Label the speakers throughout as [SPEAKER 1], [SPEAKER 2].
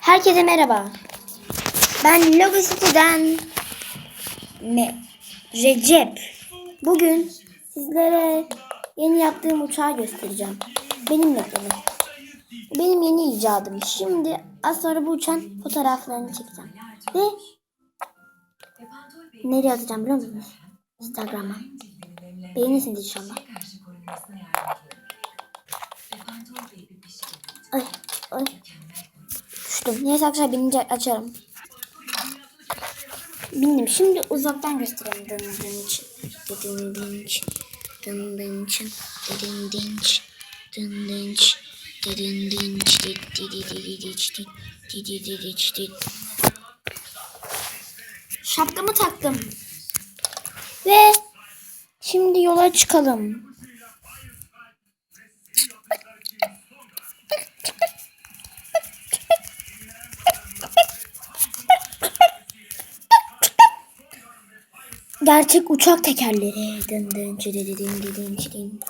[SPEAKER 1] Herkese merhaba. Ben Logo City'den Me Recep. Bugün sizlere yeni yaptığım uçağı göstereceğim. Benimle gelin. Benim yeni icadım. Şimdi az sonra bu uçağın fotoğraflarını çekeceğim. Ve nereye atacağım biliyor musunuz? Instagram'a. Beğenirsiniz inşallah. Ay, ay. Düştüm. Neyse arkadaşlar binince açarım. Bindim. Şimdi uzaktan göstereyim. Dın dınç. Dın dınç. Dın dınç. Dın dınç. Dın dınç. Dın dınç. Di di di di di diç di. Di di di diç di. Şapkamı taktım. Ve şimdi yola çıkalım. Gerçek uçak tekerleri. Dın dın dı dın dı dın çı dın.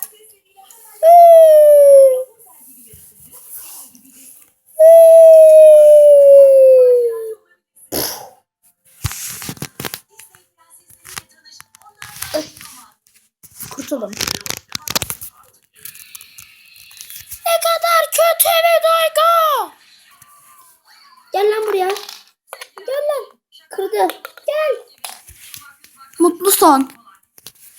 [SPEAKER 1] Kurtuldum. Ne kadar kötü bir duygu. Gel lan buraya. Gel lan. Kırdı. Mutlu son.